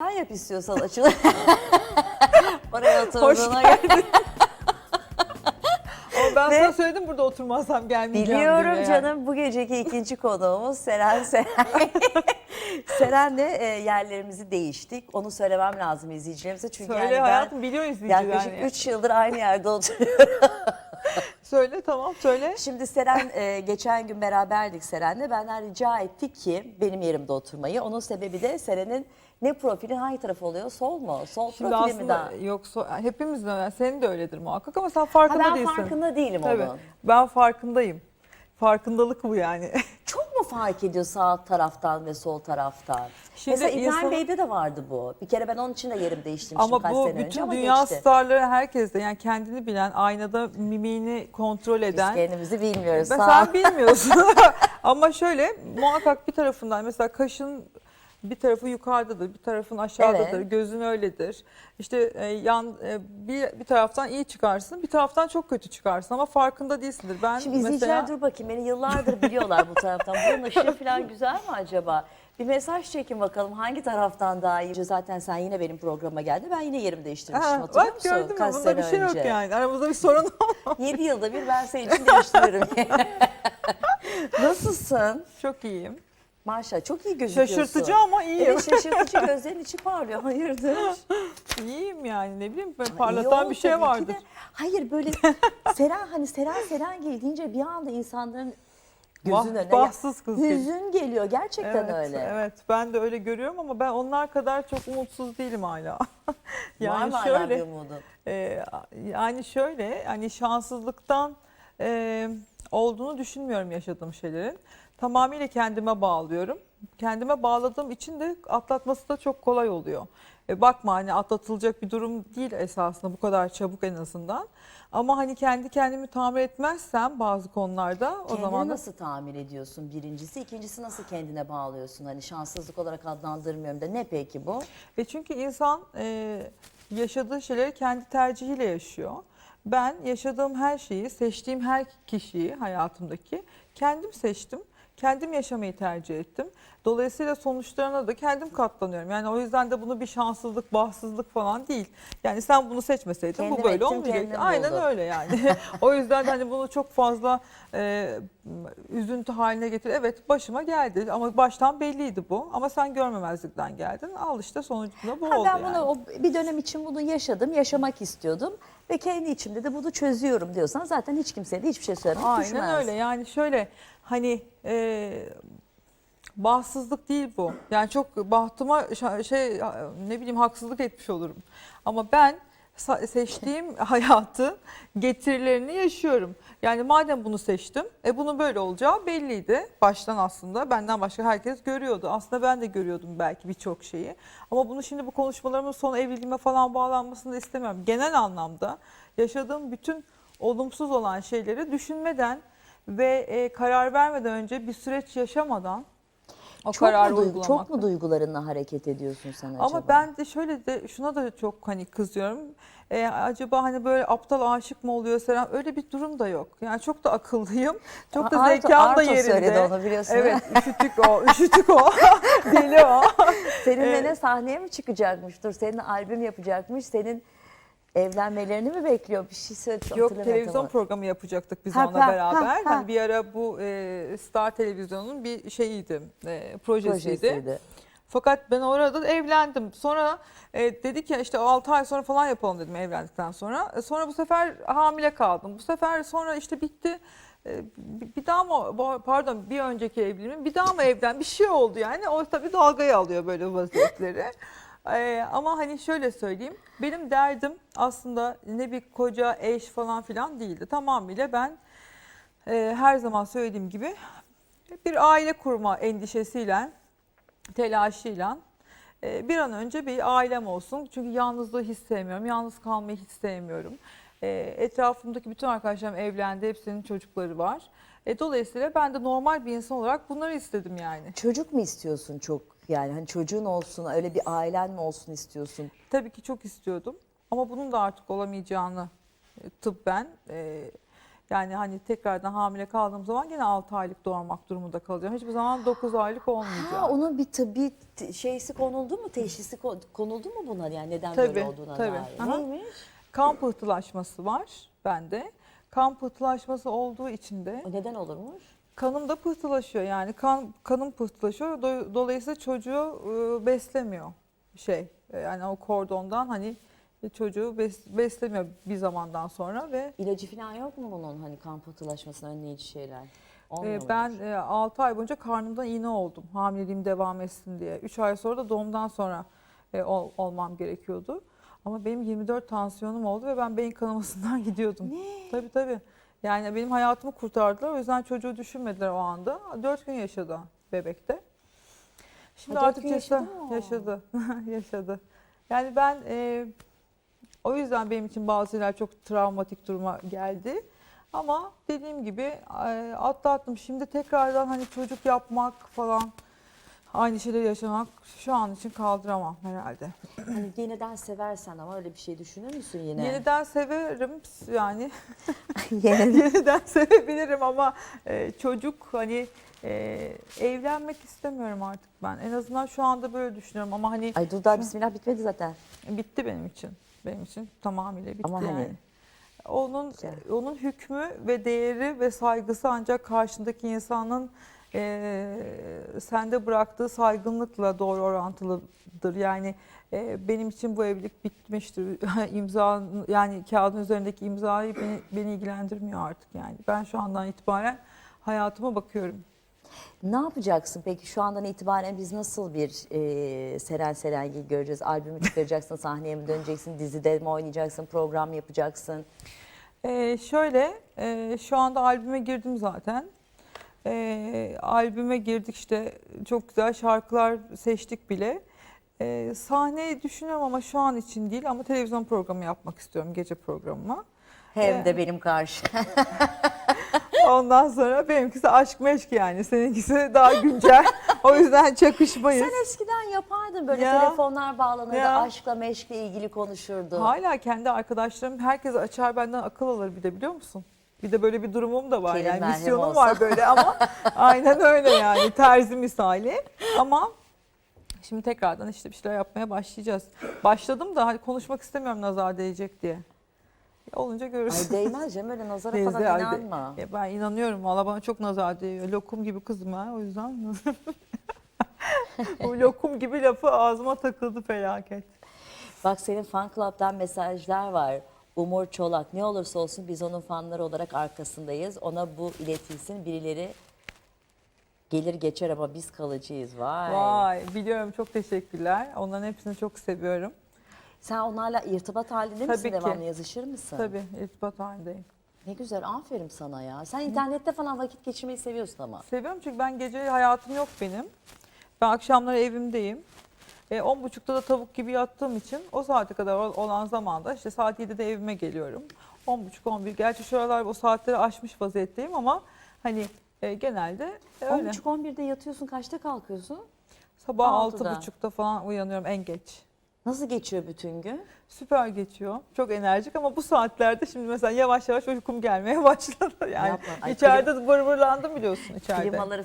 Sen yap istiyorsan açılır. Oraya oturduğuna göre. Ama ben Ve- sana söyledim burada oturmazsam gelmeyeceğim Biliyorum diye canım bu geceki ikinci konuğumuz Seren Seren. Seren'le e, yerlerimizi değiştik. Onu söylemem lazım izleyicilerimize. Çünkü Söyle yani ben hayatım biliyor izleyiciler. yaklaşık yani. 3 yıldır aynı yerde oturuyorum. Söyle tamam söyle. Şimdi Seren e, geçen gün beraberdik Seren'le. Benden rica etti ki benim yerimde oturmayı. Onun sebebi de Seren'in ne profili hangi taraf oluyor? Sol mu? Sol Şimdi profili mi aslında daha? yoksa hepimizin öyle. Senin de öyledir muhakkak ama sen Ha, farkında ben değilsin. farkında değilim Tabii. onun. Ben farkındayım. Farkındalık bu yani. Çok fark ediyor sağ taraftan ve sol taraftan? Şimdi Mesela İbrahim insan- Bey'de de vardı bu. Bir kere ben onun için de yerim değiştirmiştim ama kaç bu sene önce bütün ama dünya geçti. starları herkes de yani kendini bilen, aynada mimiğini kontrol Biz eden. kendimizi bilmiyoruz. Ben Sağ sen bilmiyorsun. Ama şöyle muhakkak bir tarafından mesela kaşın bir tarafı yukarıdadır, bir tarafın aşağıdadır, Evet. gözün öyledir. İşte e, yan e, bir bir taraftan iyi çıkarsın, bir taraftan çok kötü çıkarsın ama farkında değilsindir. Ben Şimdi izleyiciler mesela dur bakayım beni yıllardır biliyorlar bu taraftan. Bunun ışığı falan güzel mi acaba? Bir mesaj çekin bakalım hangi taraftan daha iyi. Zaten sen yine benim programa geldi. Ben yine yerimi değiştirmiştim Ha, hatırlıyor bak musun? gördün mü? Kaç Bunda bir şey önce. yok yani. Aramızda bir sorun olmaz. 7 yılda bir ben senin için değiştiriyorum. Nasılsın? Çok iyiyim. Maşallah çok iyi gözüküyorsun. Şaşırtıcı ama iyiyim. Evet şaşırtıcı gözlerin içi parlıyor. Hayırdır? İyiyim yani ne bileyim böyle parlatan bir şey vardır. de. Hayır böyle Seren hani Seren Seren gel deyince bir anda insanların Vah, gözünün önüne bahtsız kız geliyor. hüzün geliyor. Gerçekten Evet, öyle. evet ben de öyle görüyorum ama ben onlar kadar çok umutsuz değilim hala. Var mı umudun? e, yani şöyle hani şanssızlıktan e, olduğunu düşünmüyorum yaşadığım şeylerin. Tamamıyla kendime bağlıyorum. Kendime bağladığım için de atlatması da çok kolay oluyor. E, bakma hani atlatılacak bir durum değil esasında bu kadar çabuk en azından. Ama hani kendi kendimi tamir etmezsem bazı konularda o Kendini zaman da nasıl tamir ediyorsun birincisi? ikincisi nasıl kendine bağlıyorsun? Hani şanssızlık olarak adlandırmıyorum da ne peki bu? E çünkü insan e, yaşadığı şeyleri kendi tercihiyle yaşıyor. Ben yaşadığım her şeyi, seçtiğim her kişiyi hayatımdaki kendim seçtim. Kendim yaşamayı tercih ettim. Dolayısıyla sonuçlarına da kendim katlanıyorum. Yani o yüzden de bunu bir şanssızlık, bahtsızlık falan değil. Yani sen bunu seçmeseydin Kendim bu böyle ettim, olmayacak. kendim Aynen buldum. öyle yani. o yüzden de hani bunu çok fazla e, üzüntü haline getir. Evet başıma geldi ama baştan belliydi bu. Ama sen görmemezlikten geldin. Al işte sonucunda bu Ha, oldu ben yani. bunu o bir dönem için bunu yaşadım, yaşamak istiyordum ve kendi içimde de bunu çözüyorum diyorsan zaten hiç kimseye de hiçbir şey söylemek Aynen düşmez. öyle yani şöyle hani e, bahtsızlık değil bu. Yani çok bahtıma şey ne bileyim haksızlık etmiş olurum. Ama ben seçtiğim hayatı getirilerini yaşıyorum. Yani madem bunu seçtim, e bunun böyle olacağı belliydi. Baştan aslında benden başka herkes görüyordu. Aslında ben de görüyordum belki birçok şeyi. Ama bunu şimdi bu konuşmalarımın son evliliğime falan bağlanmasını da istemiyorum. Genel anlamda yaşadığım bütün olumsuz olan şeyleri düşünmeden ve e, karar vermeden önce bir süreç yaşamadan o Çok kararı mu, uygulamak. çok mu duygularınla hareket ediyorsun sen acaba? Ama ben de şöyle de şuna da çok hani kızıyorum. E, acaba hani böyle aptal aşık mı oluyor Seren? Öyle bir durum da yok. Yani çok da akıllıyım. Çok da Arto- zekam da Arto yerinde. söyledi onu biliyorsun Evet, üşütük o, üşütük o. Deli o. Seninle Evet. ne sahneye mi çıkacakmış? Dur senin albüm yapacakmış. Senin evlenmelerini mi bekliyor? Bir şey söyle. Yok televizyon programı yapacaktık biz Ha, onunla ha, beraber. ha, ha. Hani bir ara bu e, Star Televizyon'un bir şeyiydi, e, projesiydi. projesiydi. Fakat ben orada evlendim. Sonra e, dedik ya işte 6 ay sonra falan yapalım dedim evlendikten sonra. E, sonra bu sefer hamile kaldım. Bu sefer sonra işte bitti. E, bir daha mı pardon bir önceki evliliğim bir daha mı evlen bir şey oldu yani. O tabii dalgayı alıyor böyle vaziyetleri. E, ama hani şöyle söyleyeyim. Benim derdim aslında ne bir koca eş falan filan değildi. Tamamıyla ben e, her zaman söylediğim gibi bir aile kurma endişesiyle telaşıyla e, bir an önce bir ailem olsun. Çünkü yalnızlığı hiç sevmiyorum. Yalnız kalmayı hiç sevmiyorum. E, Etrafımdaki bütün arkadaşlarım evlendi. Hepsinin çocukları var. E, Dolayısıyla ben de normal bir insan olarak bunları istedim yani. Çocuk mu istiyorsun çok? Yani hani çocuğun olsun, öyle bir ailen mi olsun istiyorsun? Tabii ki çok istiyordum. Ama bunun da artık olamayacağını e, tıbben e, Yani hani tekrardan hamile kaldığım zaman yine 6 aylık doğurmak durumunda kalacağım. Hiçbir zaman 9 aylık olmayacağım. Ha, onun bir tıbbi t- şeysi konuldu mu? Teşhisi ko- konuldu mu buna yani neden Tabii, böyle olduğuna tabii. dair? Aha. Neymiş? Kan pıhtılaşması var bende. Kan pıhtılaşması olduğu için de O neden olurmuş? Kanım da pıhtılaşıyor. Yani kan kanım pıhtılaşıyor. Do- Dolayısıyla çocuğu e, beslemiyor şey. E, Yani o kordondan hani çocuğu bes- beslemiyor bir zamandan sonra ve İlacı falan yok mu bunun hani kan pıhtılaşmasını önleyici şeyler? Olmuyor e, mu? ben 6 ay boyunca karnımdan iğne oldum. Hamileliğim devam etsin diye. 3 ay sonra da doğumdan sonra e, ol- olmam gerekiyordu. Ama benim 24 tansiyonum oldu ve ben beyin kanamasından gidiyordum. Ne? Tabii tabii. Yani benim hayatımı kurtardılar. O yüzden çocuğu düşünmediler o anda. 4 gün yaşadı bebekte. Şimdi dört artık gün yaşa- yaşadı mı o? yaşadı. yaşadı. Yani ben e, o yüzden benim için bazı şeyler çok travmatik duruma geldi. Ama dediğim gibi e, atlattım. Şimdi tekrardan hani çocuk yapmak falan aynı şeyleri yaşamak şu an için kaldıramam herhalde. Hani yeniden seversen ama öyle bir şey düşünür müsün yine? Yeniden severim yani Yeniden. sevebilirim ama e, çocuk hani e, evlenmek istemiyorum artık ben. En azından şu anda böyle düşünüyorum ama hani Ay dur daha bismillah bitmedi zaten. bitti benim için. Benim için tamamıyla bitti Ama hani-. Onun Güzel. onun hükmü ve değeri ve saygısı ancak karşındaki insanın e, sende bıraktığı saygınlıkla doğru orantılıdır. Yani e, benim için bu evlilik bitmiştir. imza yani kağıdın üzerindeki imzayı beni, beni ilgilendirmiyor artık yani. Ben şu andan itibaren hayatıma bakıyorum. Ne yapacaksın peki şu andan itibaren biz nasıl bir e, Seren Serengil göreceğiz? Albümü çıkaracaksın, sahneye mi döneceksin, dizide mi oynayacaksın, program yapacaksın? Ee, şöyle, e, şu anda albüme girdim zaten. Ee, albüme girdik işte çok güzel şarkılar seçtik bile. Ee, sahneyi düşünüyorum ama şu an için değil ama televizyon programı yapmak istiyorum gece programı. Hem de benim karşı. Ondan sonra benimkisi aşk meşk yani seninkisi daha güncel. o yüzden çakışmayız. Sen eskiden yapardın böyle Ya. telefonlar bağlanırdı, Ya. aşkla meşkle ilgili konuşurdu. Hala kendi arkadaşlarım herkes açar benden akıl alır bir de biliyor musun? Bir de böyle bir durumum da var Kelin yani misyonum olsa. var böyle ama aynen öyle yani terzi misali. Ama şimdi tekrardan işte bir şeyler yapmaya başlayacağız. Başladım da hani konuşmak istemiyorum nazar değecek diye. Olunca görürüz. Ay değmez canım öyle nazara Teyze, falan ay de- inanma. Ya ben inanıyorum valla bana çok nazar değiyor. Lokum gibi kızım ha o yüzden. o lokum gibi lafı ağzıma takıldı felaket. Bak senin fan club'dan mesajlar var. Umur Çolak ne olursa olsun biz onun fanları olarak arkasındayız. Ona bu iletilsin birileri gelir geçer ama biz kalıcıyız. Vay. Vay biliyorum çok teşekkürler. Onların hepsini çok seviyorum. Sen onlarla irtibat halinde misin? Tabii ki. Devamlı yazışır mısın? Tabii irtibat halindeyim. Ne güzel aferin sana ya. Sen internette falan vakit geçirmeyi seviyorsun ama. Seviyorum çünkü ben gece hayatım yok benim. Ben akşamları evimdeyim. E, 10.30'da da tavuk gibi yattığım için o saate kadar ol- olan zamanda işte saat 7'de evime geliyorum. 10.30-11 gerçi şu aralar o saatleri aşmış vaziyetteyim ama hani e, genelde öyle. 10.30-11'de yatıyorsun kaçta kalkıyorsun? Sabah altıda. 6.30'da falan uyanıyorum en geç. Nasıl geçiyor bütün gün? Süper geçiyor. Çok enerjik ama bu saatlerde şimdi mesela yavaş yavaş uykum gelmeye başladı. Yani Yapma. Ay, içeride vır vırlandım biliyorsun içeride. Klimaları